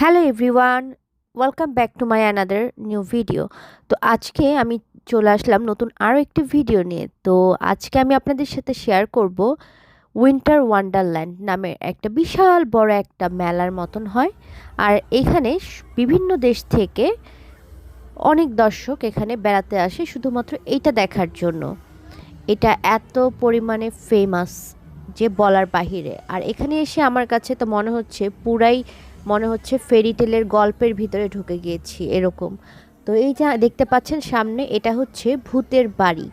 Hello everyone welcome back to my another new video তো আজকে আমি চলে আসলাম নতুন আরও একটি ভিডিও নিয়ে। তো আজকে আমি আপনাদের সাথে শেয়ার করব উইন্টার ওয়ান্ডারল্যান্ড নামে একটা বিশাল বড় একটা মেলার মতন হয়। আর এখানে বিভিন্ন দেশ থেকে অনেক দর্শক এখানে বেড়াতে আসে শুধুমাত্র এইটা দেখার জন্য। এটা এত পরিমাণে ফেমাস যে বলার বাহিরে। আর এখানে এসে আমার কাছে তো মনে হচ্ছে পুরাই মনে হচ্ছে ফেরি টেলের গল্পের ভিতরে ঢুকে গিয়েছি, এরকম। তো এই যা দেখতে পাচ্ছেন সামনে, এটা হচ্ছে ভূতের বাড়ি।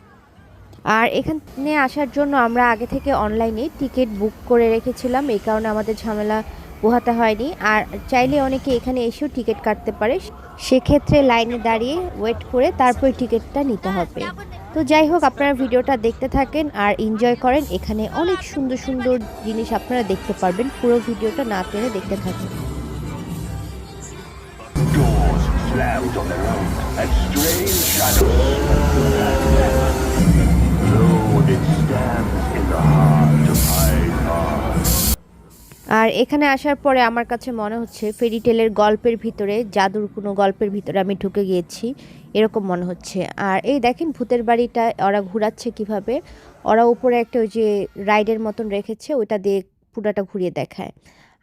আর এখানে আসার জন্য আমরা আগে থেকে অনলাইনে টিকিট বুক করে রেখেছিলাম, এই কারণে আমাদের ঝামেলা পোহাতে হয়নি। আর চাইলে অনেকে এখানে এসেও টিকিট কাটতে পারে। সেক্ষেত্রে লাইনে দাঁড়িয়ে ওয়েট করে তারপর টিকিটটা নিতে হবে। তো যাই হোক, আপনারা ভিডিওটা দেখতে থাকেন আর এনজয় করেন। এখানে অনেক সুন্দর সুন্দর জিনিস আপনারা দেখতে পারবেন। পুরো ভিডিওটা না টেনে দেখতে থাকেন। Slammed on their own, and strange shadows. Though it stands in the heart of Hyde Park. আর এখানে আসার পরে আমার কাছে মনে হচ্ছে ফেরি টেলের গল্পের ভিতরে জাদুর কোনো গল্পের ভিতরে আমি ঢুকে গিয়েছি এরকম মনে হচ্ছে আর এই দেখেন ভূতের বাড়িটা ওরা ঘুরাচ্ছে কীভাবে ওরা উপরে একটা ওই যে রাইডের মতন রেখেছে ওইটা দিয়ে পুরাটা ঘুরিয়ে দেখায়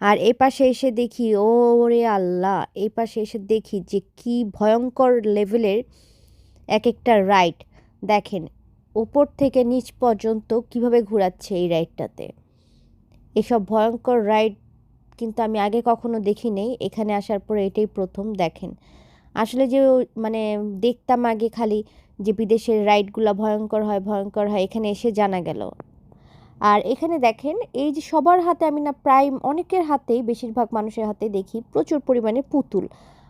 আর এই পাশে এসে দেখি ও রে আল্লাহ, এই পাশে এসে দেখি যে কি ভয়ঙ্কর লেভেলের এক একটা রাইড। দেখেন ওপর থেকে নিচ পর্যন্ত কীভাবে ঘোরাচ্ছে এই রাইডটাতে। এসব ভয়ঙ্কর রাইড কিন্তু আমি আগে কখনো দেখি নেই এখানে আসার পরে এটাই প্রথম, দেখেন। আসলে যে মানে দেখতাম আগে খালি যে বিদেশের রাইডগুলো ভয়ঙ্কর হয় ভয়ঙ্কর হয়, এখানে এসে জানা গেল। আর এখানে দেখেন, এই যে সবার হাতে আমি না প্রায় অনেকের হাতেই, বেশিরভাগ মানুষের হাতে দেখি প্রচুর পরিমাণে পুতুল।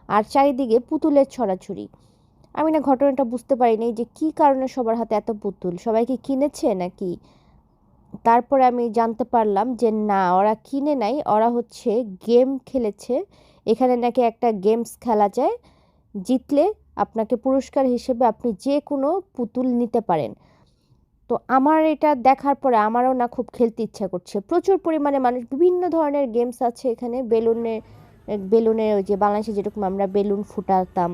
আর চারিদিকে পুতুলের ছড়াছড়ি। আমি না ঘটনাটা বুঝতে পারিনি যে কি কারণে সবার হাতে এত পুতুল? সবাই কি কিনেছে নাকি? তারপরে আমি জানতে পারলাম যে না, ওরা কিনে নাই। ওরা হচ্ছে গেম খেলেছে। এখানে নাকি একটা গেমস খেলা যায়। জিতলে আপনাকে পুরস্কার হিসেবে আপনি যে কোনো পুতুল নিতে পারেন। তো আমার এটা দেখার পরে আমারও না খুব খেলতে ইচ্ছা করছে। প্রচুর পরিমাণে মানুষ, বিভিন্ন ধরনের গেমস আছে এখানে। বেলুনের বেলুনের ওই যে বাংলাদেশে যেরকম আমরা বেলুন ফুটাতাম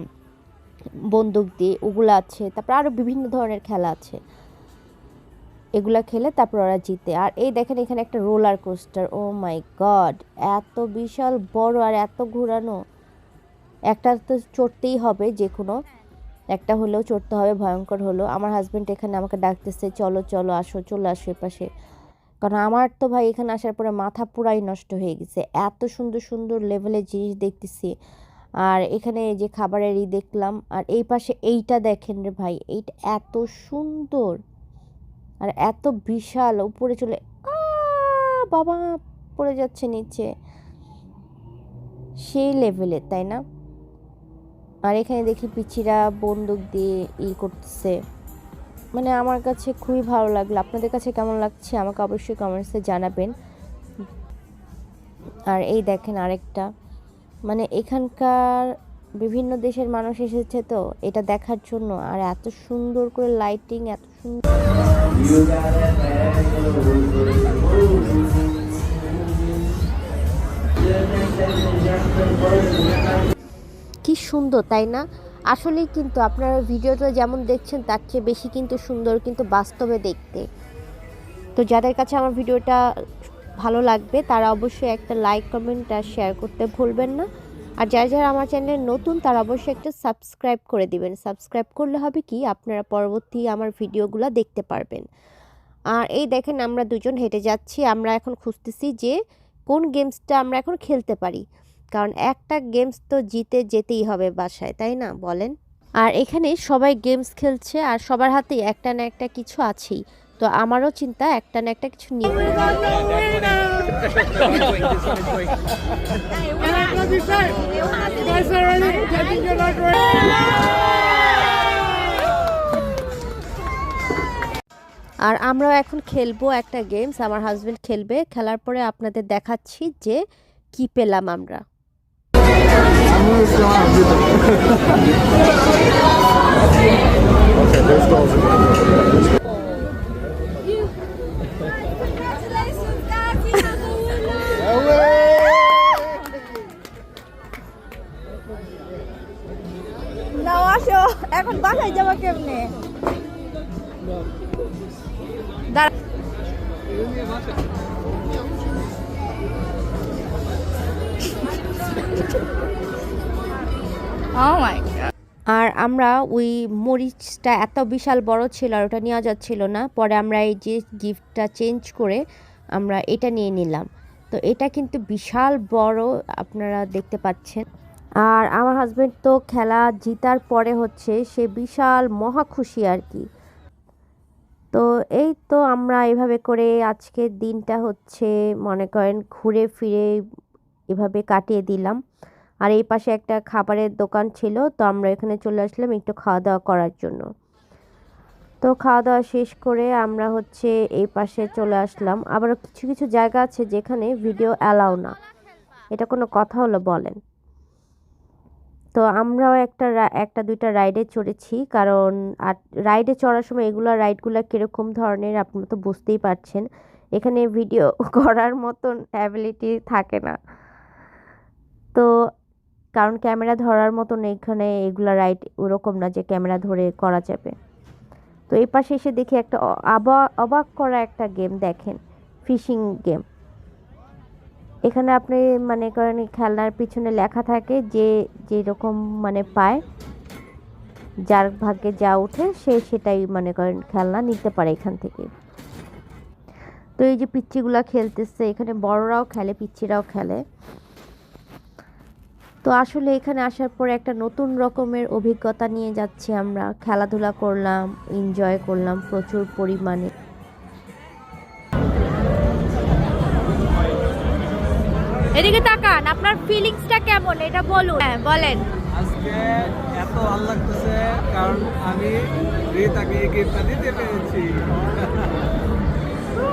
বন্দুক দিয়ে ওগুলো আছে। তারপর আরও বিভিন্ন ধরনের খেলা আছে। এগুলা খেলে তারপর ওরা জিতে। আর এই দেখেন এখানে একটা roller coaster oh my god এত বিশাল, বড় আর এত ঘোরানো। একটা তো চড়তেই হবে যে কোনো একটা হলেও চড়তে হবে, ভয়ঙ্কর হলো আমার হাজব্যান্ড এখানে আমাকে ডাকতেছে, চলো চলো, আসো, চলে আসো এপাশে কারণ আমার তো ভাই এখানে আসার পরে মাথা পুরাই নষ্ট হয়ে গেছে। এত সুন্দর সুন্দর লেভেলের জিনিস দেখতেছি। আর এখানে যে খাবারের ই দেখলাম, আর এই পাশে এইটা দেখেন রে ভাই, এইটা এত সুন্দর। আর এত বিশাল, উপরে চলে বাবা, পড়ে যাচ্ছে নিচে। সেই লেভেলের তাই না? আর এখানে দেখি পিচিরা বন্দুক দিয়ে ই করতেছে। মানে আমার কাছে খুবই ভালো লাগল। আপনাদের কাছে কেমন লাগছে? আমাকে অবশ্যই কমেন্টসে জানাবেন। আর এই দেখেন আরেকটা। মানে এখানকার বিভিন্ন দেশের মানুষ এসেছে তো, এটা দেখার জন্য। আর এত সুন্দর করে লাইটিং এত সুন্দর সুন্দর, তাই না? আসলেই কিন্তু আপনারা ভিডিওটা যেমন দেখছেন, তার চেয়ে বেশি কিন্তু সুন্দর কিন্তু বাস্তবে দেখতে। তো যাদের কাছে আমার ভিডিওটা ভালো লাগবে, তারা অবশ্যই একটা লাইক কমেন্ট আর শেয়ার করতে ভুলবেন না। আর যারা যারা আমার চ্যানেলে নতুন, তারা অবশ্যই একটা সাবস্ক্রাইব করে দিবেন। সাবস্ক্রাইব করলে হবে কি, আপনারা পরবর্তী আমার ভিডিওগুলো দেখতে পারবেন। আর এই দেখেন আমরা দুজন হেঁটে যাচ্ছি, আমরা এখন খুঁজতেছি যে কোন গেমসটা আমরা এখন খেলতে পারি। কারণ একটা গেমস তো জিতে যেতেই হবে বাসায়, তাই না? বলেন। আর এখানে সবাই গেমস খেলছে আর সবার হাতেই একটা না একটা কিছু আছেই। তো আমারও চিন্তা একটা না একটা কিছু নিয়ে. আর আমরাও এখন খেলব একটা গেমস আমার হাজবেন্ড খেলবে, খেলার পরে আপনাদের দেখাচ্ছি যে কি পেলাম আমরা। okay, there's dolls again. এখন বাসায় যাবো কেমনে দাঁড়া আর আমরা ওই মরিচটা এত বিশাল বড় ছিল আর ওটা নেওয়া যাচ্ছিল না। পরে আমরা এই যে গিফটটা চেঞ্জ করে আমরা এটা নিয়ে নিলাম। তো এটা কিন্তু বিশাল বড়, আপনারা দেখতে পাচ্ছেন। আর আমার হাজব্যান্ড তো খেলা জিতার পরে হচ্ছে সে বিশাল মহা খুশি আর কি। তো এই তো আমরা এভাবে করে আজকের দিনটা হচ্ছে মনে করেন ঘুরে ফিরে এভাবে কাটিয়ে দিলাম। আর এই পাশে একটা খাবারের দোকান ছিল, তো আমরা এখানে চলে আসলাম একটু খাওয়া দাওয়া করার জন্য। তো খাওয়া দাওয়া শেষ করে আমরা হচ্ছে এই পাশে চলে আসলাম। আবার কিছু কিছু জায়গা আছে যেখানে ভিডিও অ্যালাউ না। এটা কোনো কথা হলো বলেন। তো আমরাও একটা একটা, দুইটা রাইডে চড়েছি, কারণ আর রাইডে চড়ার সময় এগুলো রাইডগুলো কীরকম ধরনের আপনারা তো বুঝতেই পারছেন। এখানে ভিডিও করার মতন অ্যাবিলিটি থাকে না। তো কারণ ক্যামেরা ধরার মতন এখানে এগুলা রাইড ওরকম না যে ক্যামেরা ধরে করা যাবে। তো এই পাশে এসে দেখি একটা অবাক করা একটা গেম দেখেন ফিশিং গেম এখানে আপনি মানে করেন খেলনার পিছনে লেখা থাকে যে, যেরকম মানে পায়, যার ভাগ্যে যা ওঠে সে সেটাই মানে করেন খেলনা নিতে পারে এখান থেকে। তো এই যে পিচ্চিগুলা খেলতেছে, এখানে বড়রাও খেলে, পিচ্চিরাও খেলে। তো আসলে এখানে আসার পর একটা নতুন রকমের অভিজ্ঞতা নিয়ে যাচ্ছি আমরা। খেলাধুলা করলাম এনজয় করলাম প্রচুর পরিমাণে। এদিকে তাকান আপনার ফিলিংসটা কেমন? এটা বলুন। হ্যাঁ বলেন। আজকে এত ভালো লাগতেছে কারণ আমি রিতাকে এই গিফটটা দিতে পেরেছি।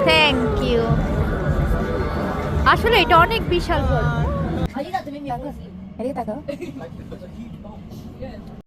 থ্যাংক ইউ আসলে এটা অনেক বিশাল ありがとう。